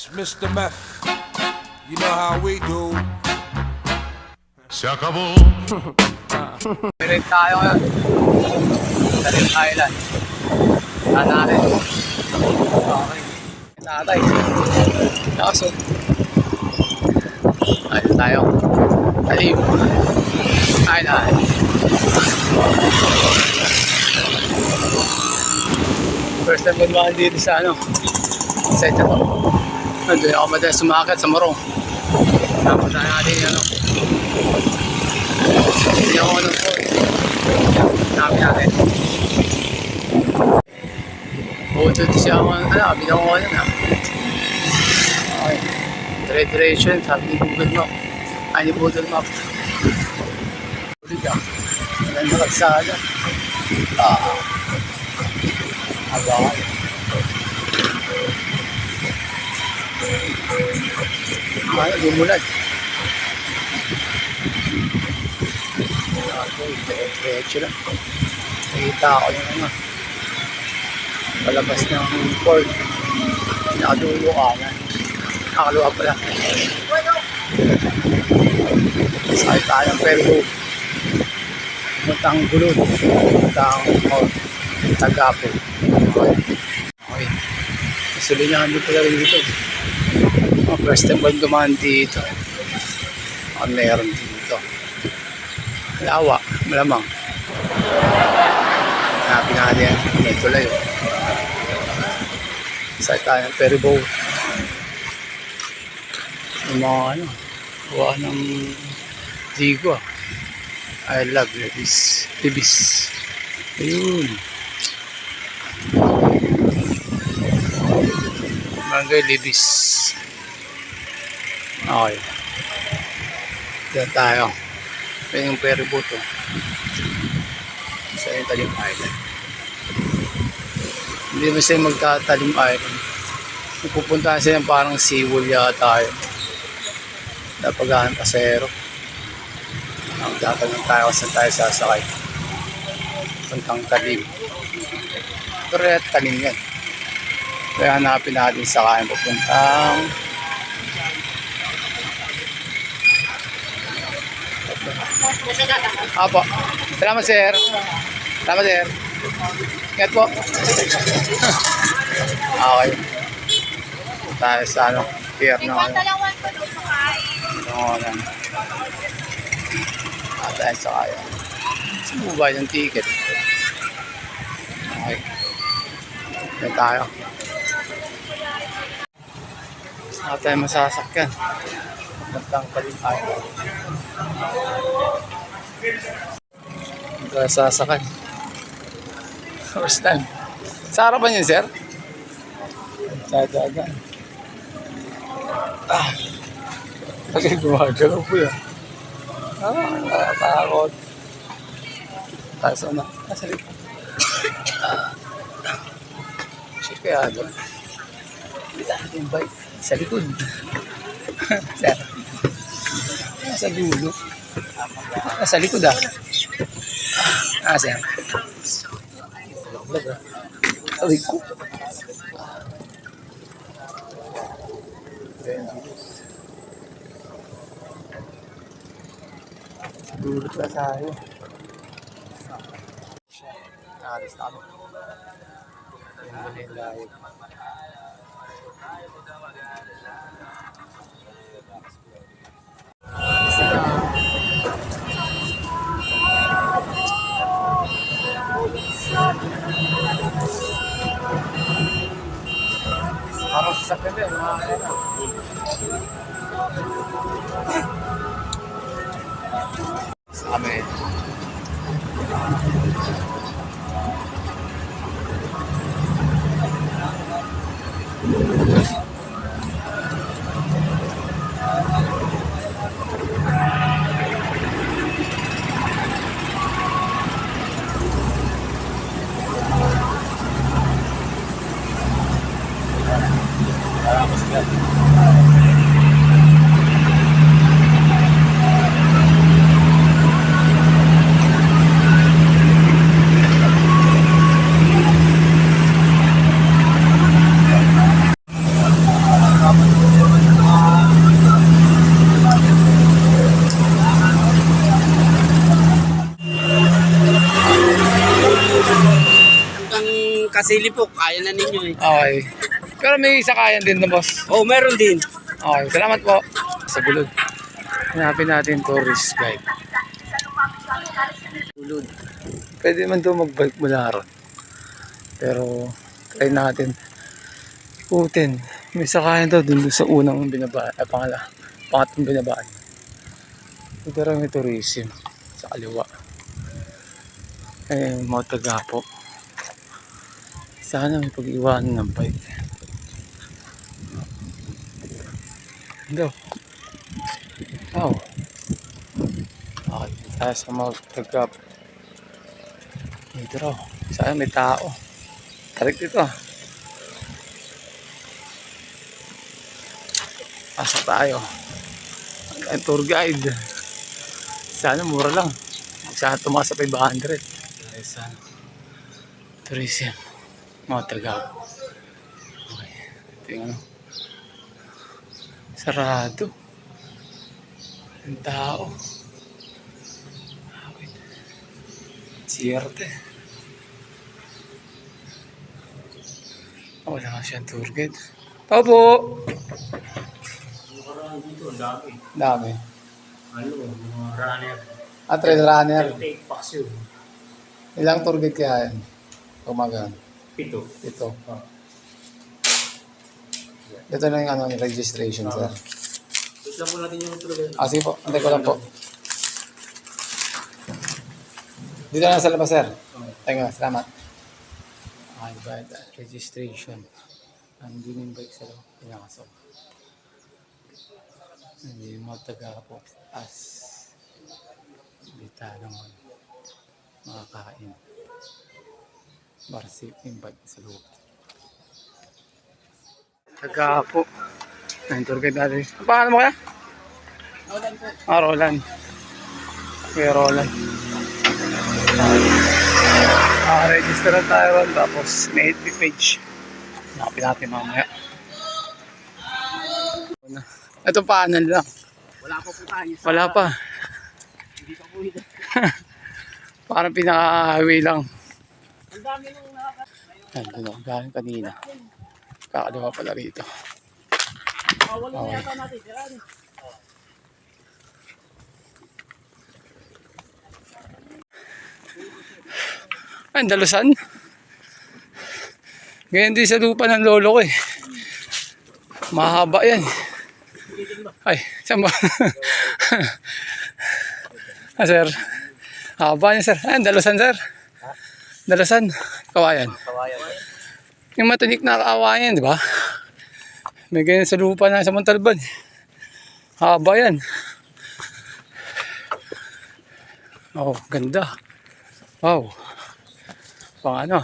It's Mr. Meth. You know how we do. Se acabó. Pirit tayo ngayon. Salim Island. Sana natin. Okay. Tatay. Kaso. Ayun tayo. Salim. Island. First time gumawa dito sa ano. Sa ito. Nandun ako madalas sumakat sa Morong. Tapos na natin yung ano. Hindi ako ano po. Sabi natin. Buto ito siya ako, ano, binawa ko na. Okay. Dire-diretso yun, sabi ni Google Map. Lumulad. Okay, dire-diretso lang. Nakita ako yung ano. Palabas ng port. Nakadulo ka na. Nakaluwa pala. Sakit tayo ng Pergo. Puntang gulod. Puntang oh, Tagapo. Okay. Okay. Sulinyahan din pala rin dito. Oh, first time ko dumaan dito. Ang meron dito. Lawa, malamang. Hanapin natin yan. May tulay. oh. Sa tayo ng ferry boat. Yung mga ano, gawa ng Digo ah. I love Libis. Libis. Ayun. Barangay Libis. Okay. Diyan tayo. Yan yung ferry boat oh. Sa yung Talim Island. Hindi mo sila magtatalim island. Pupuntahan sila parang seawall yata yun. Napagahan pasero. Ang tatanong tayo saan tayo sasakay. Puntang talim. Pero talim yan. Kaya hanapin natin sa kain papuntang Apo. Salamat sir. Salamat sir. Ingat po. okay. Tayo sa ano, pier na ano. Dalawan ko doon sa kain. Oo, yan. Ah, tayo sa kaya. Sumubay ng ticket. Okay. Yan tayo. Saan tayo masasakyan? Magandang kalipay. Hindi tayo sasakay. First time. Sa harapan yun, sir? Sa dagan. Ah. Kasi gumagalaw po yan. Ah, nakatakot. Tayo sa una. Ah, sa likod. Ah. Shit kaya doon. Kita natin yung bike. Sa likod. Sir. Ah, sa dulo. Ah, sa likod ah. Ah, sir. Aray ko. Dulot na tayo. Alis na kami. Yung muli Parang sasakyan din, mga ano. Sili po, kaya na ninyo eh. Okay. Pero may sakayan din na boss. Oh, meron din. Okay, salamat po. Sa bulod. Hanapin natin tourist guide. Bulod. Pwede man daw mag-bike mula ron. Pero, try natin. Ikutin. May sakayan daw dun sa unang binabaan. Ay, pangala. Pangatong binabaan. Ito raw may tourism. Sa kaliwa. Eh, mga tagapo. Sana may pag-iwanan ng bike. Daw. Oh. Okay, tayo sa mga tagap. Dito raw. Sana may tao. Tarik dito ah. Pasok tayo. Ang tour guide. Sana mura lang. Sana tumaas sa 500. Dahil sa tourism. Mga tagap. Okay. Ito yung ano. Sarado. Ang tao. Siyerte. Oh, wala nga siyang tour guide. Tao po! Dito, dami. Dami. Ano, mga runner. Ah, trail runner. Take pass yun. Ilang tour guide kaya yan? Kumagan. Pito. Ito. Ito na yung ano, yung registration, sir. Tignan po natin yung tulad. Ah, sige po. Antay ko lang po. Dito na sa labas, sir. Thank. Salamat. Bayad at registration. Andun yung bike sa loob. Pinakasok. Hindi mo taga po. As bita naman. Makakain. Para yung bike sa loob. Taga po. Ang tour guide natin. Pangalan mo kaya? Ah, Roland. Kuya Roland. Ah, register na tayo ron. Tapos may 80 page. Nakapin natin mamaya. Ito paanan lang. Wala pa po tayo. Wala pa. Hindi pa po ito. Parang pinaka-highway lang. Ang nakaka... Nandun ako galing kanina. Kakaliwa pala rito. Okay. Ay, dalusan. Ganyan din sa lupa ng lolo ko eh. Mahaba yan. Ay, saan ba? ah, sir. Haba niya, sir. Ay, dalusan, sir. Dalusan. Kawayan. Kawayan. Yung matinik na kawayan, di ba? May ganyan sa lupa na sa Montalban. Haba yan. Oh, ganda. Wow. Pang ano.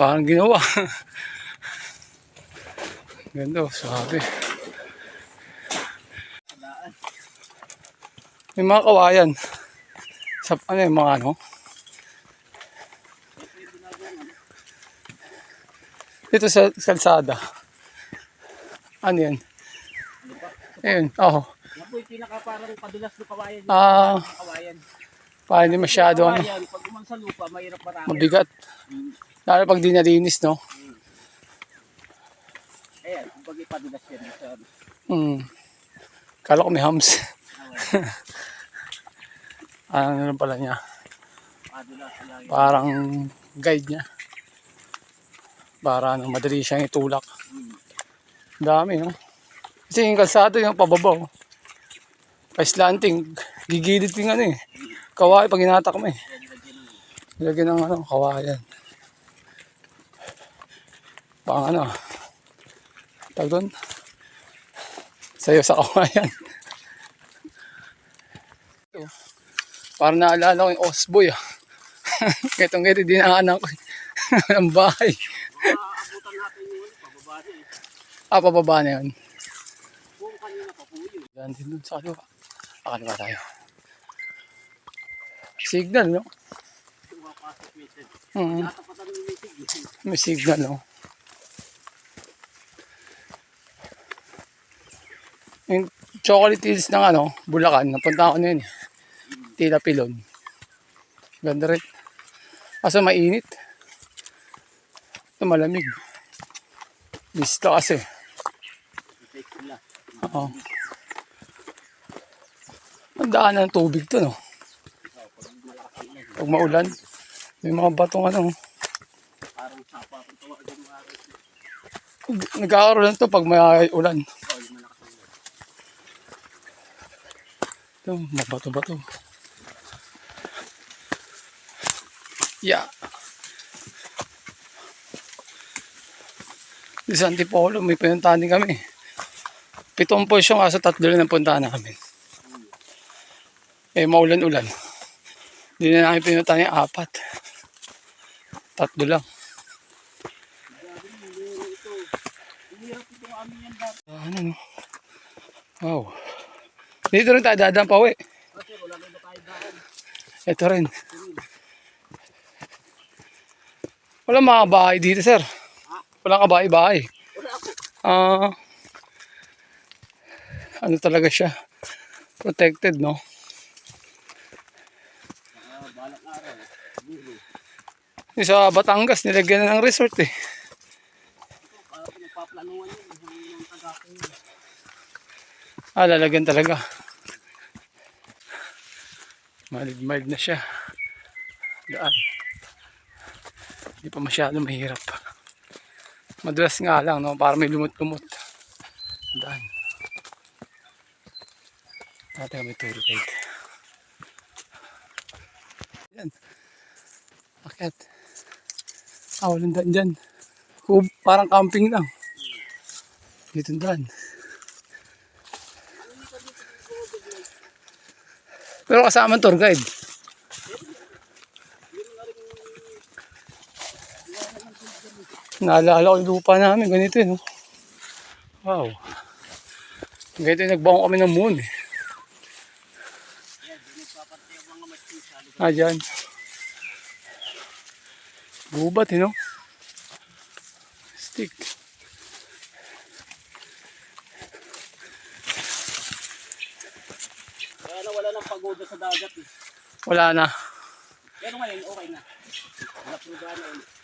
Parang ginawa. ganda, oh, sabi. May mga kawayan. Sa ano yung mga ano? Dito sa kalsada. Ano yan? Ayun, oo. Yan po yung pinaka parang padulas ng kawayan. Ah, Kawayan. para hindi masyado ano, Kawayan, pag umang sa lupa, mahirap marami. mabigat. Lalo pag di nalinis, no? Ayan, kung pag ipadulas yan. Hmm. Kala ko may hams. ano lang pala niya? Parang guide niya. Para ano, madali siyang itulak. Dami, no? Kasi yung kalsado yung pababaw. Pa-slanting. Gigilid yung ano eh. Kawai pag hinatak mo eh. Lagyan ng ano, kawayan. Pang ano. Tag doon. Sayo sa kawayan. Ito. Parang naalala ko yung Osboy ah. Itong ito, dinaanan ko. Ang bahay. Maabutan natin ano, pababa na eh. Ah, pababa na yun. Kung kanina pa po yun. Yan din dun sa kaliwa. Ah, kaliwa tayo. Signal, no? Pumapasok minsan. Mm, Natapatan ng meeting. may signal, no? Yung chocolate hills ng ano, Bulacan, napunta ako na yun. eh. Tila Pilon. Ganda rin. Kaso mainit. Ito malamig. Bista kasi. Oo. Ang daan ng tubig to, no? Pag maulan, may mga batong ano. Parang sapa. Ang tawa din mga aras. Nagkakaroon to pag may ulan. Ito, mga Yeah. Di sa Antipolo, may pinuntahan din kami. Pitong posyon kaso tatlo lang ang puntahan namin. Eh, maulan-ulan. Hindi na namin pinuntahan yung apat. Tatlo lang. Ano, no? Wow. Dito rin tayo dadaan pa uwi. Ito rin. Wala mga bahay dito, sir. Wala ka bahay-bahay. Ah, ano talaga siya? Protected, no? Sa Batangas, nilagyan na ng resort eh. Ah, lalagyan talaga. Mild-mild na siya. Daan. Hindi pa masyado mahirap. Madulas nga lang, no? Para may lumot-lumot. Daan. Dati kami tour guide. Yan. Akit. Ah, walang daan dyan. Hub, parang camping lang. Dito daan. Pero kasama tour guide. Naalala ko yung lupa namin, ganito eh, no? Wow. Ganito yung nagbango kami ng moon eh. Ah, dyan. Gubat eh, no? Stick. Kaya na wala nang pagoda sa dagat eh. Wala na. Pero ngayon, okay na. Wala prubahan na ulit.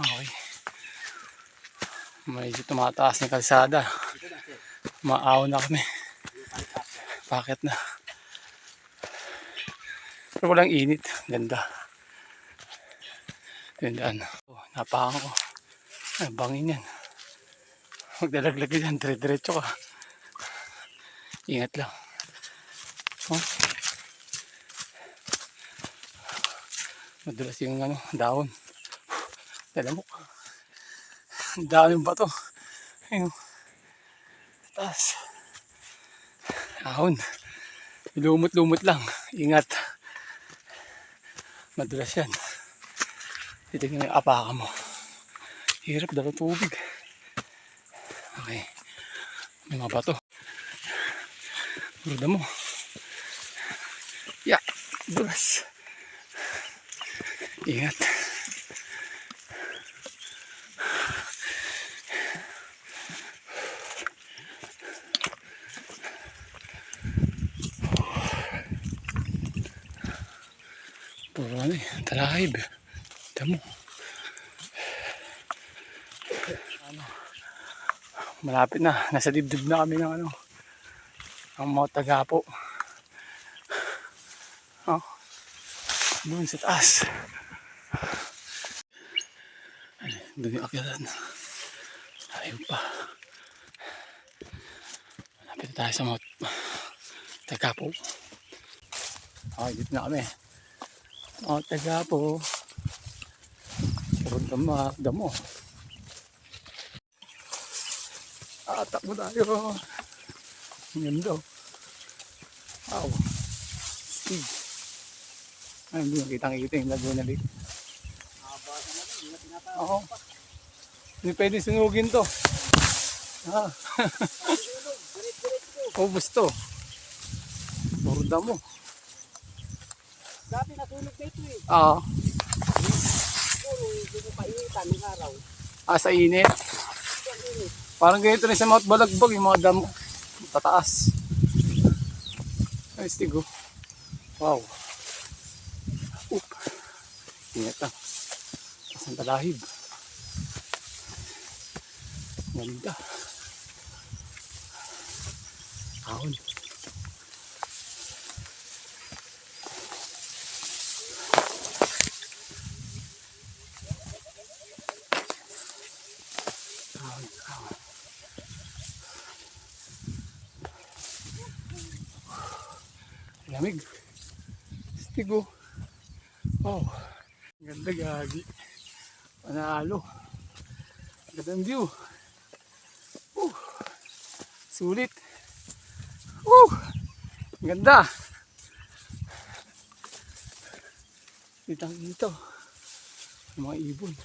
Okay. Medyo tumataas na kalsada. Maaw na kami. Bakit na? Pero walang init. Ganda. Gandaan. Oh, napakan ko. Ay, bangin yan. Magdalaglag yan. Dire-diretso ka. Ingat lang. Oh. Madulas yung ano, dahon. Dalamok. Ang daming bato. Ayun. Taas. Ahon. Lumot-lumot lang. Ingat. Madulas yan. Titignan yung apaka mo. Hirap daw tubig. Okay. May mga bato. Ruda mo. Ya. Dulas. Ingat. Puro ano eh, talahib. Ano, malapit na. Nasa dibdib na kami ng ano. Ang mga tagapo. Oh. Doon sa taas. Ay, doon yung akyatan. Ayun pa. Malapit na tayo sa mga tagapo. Okay, dito na kami. O, taga po. Purong dama, damo. Ah, takbo tayo. Ang ganda. oh. Wow. Steve. Ay, hindi nakita kita yung Laguna Lake. Oo. Hindi pwede sunugin to. Ah. Ubus to. Puro damo. Dati natulog na ito eh. Ah. Puro painitan ng araw. Ah, sa init. Parang ganito rin sa Mount Balagbag, yung mga damo. Tataas. Ay, stigo. Wow. Oop. Ingat lang. Isang talahib. Ganda. Kahon. Kahon, Stigo. Oh. Ganda gagi. Panalo. Gandang view. Uh. Sulit. Uh. Ganda. Kitang dito. Mga ibon.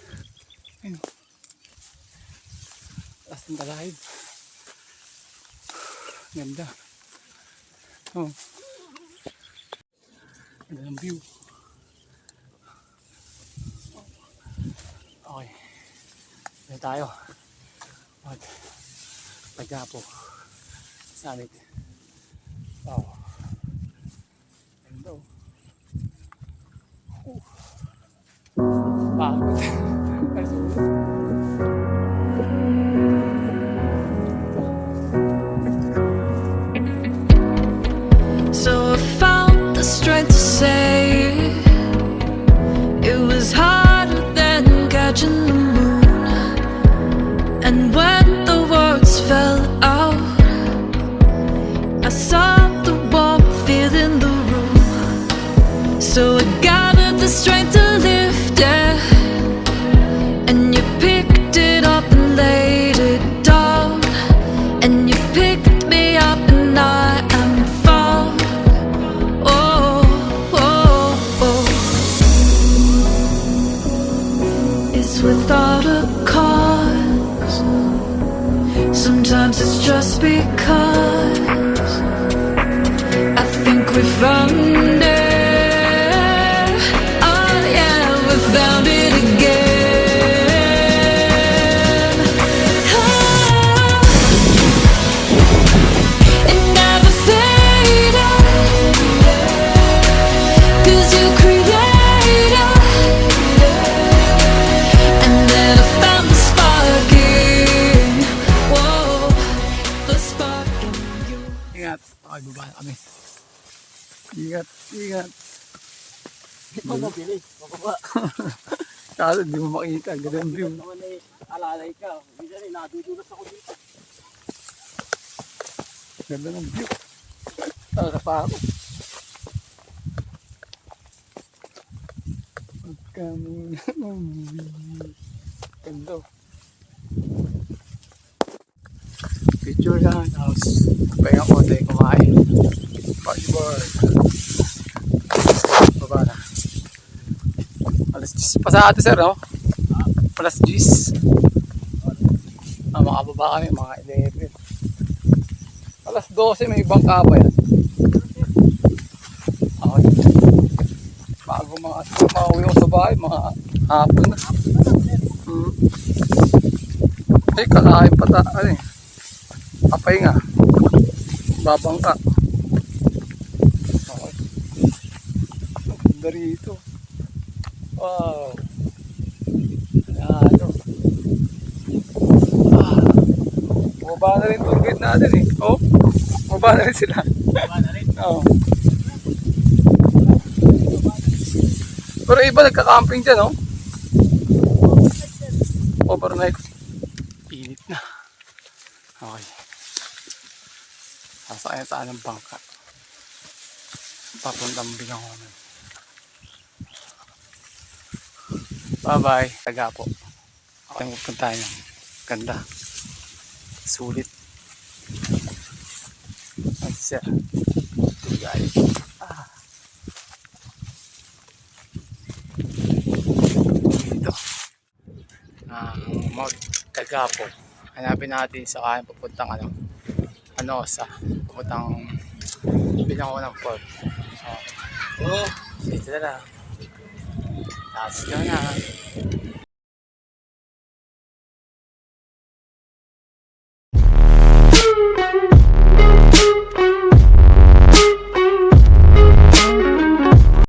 Ayun. Taas ng talahib. Ganda. Oh. Ganda ng view. Okay. Dito tayo. Mag pagkapo. Summit. Oh. Ganda oh. Pagod. Ingat. Okay, baba na kami. Ingat, ingat. Ikaw mabili. Mababa. Kaso hindi mo makita. Ganda ng view. Naman eh, alalay ka. Minsan eh, nadudulas ako dito. Ganda ng view. Tara pa ako. Umuwi. Ganda. Picture lang. Tapos, pahinga ko tayo kumain. Party board. Baba na. Alas 10 pa sa ate sir, no? Alas 10. Ah, makababa kami, mga 11. Alas 12 may ibang kaba yan. Okay. Bago mga mauwi ko sa bahay, mga hapon na. Hmm. Eh, kakain pa ta, ano eh. Kapay nga. Babangka. Okay. Ang ganda rito. Wow. Ano. Ah. Bumaba na rin tour guide natin eh. Oh, bumaba na rin sila. Diba na rin? Oo. Pero iba nagka-camping dyan, oh. Overnight. Init na. Okay. Sasakay na tayo ng bangka. Papuntang naman. Bye-bye. Taga po. Okay, pupunta tayo ganda. Sulit. Ay, sir. Guys. Ah. Dito. Ang Mount Tagapo. Hanapin natin sa kain papuntang ano. Ano sa papuntang bilang ko ng port. So, Oo. dito na lang. Let's go na.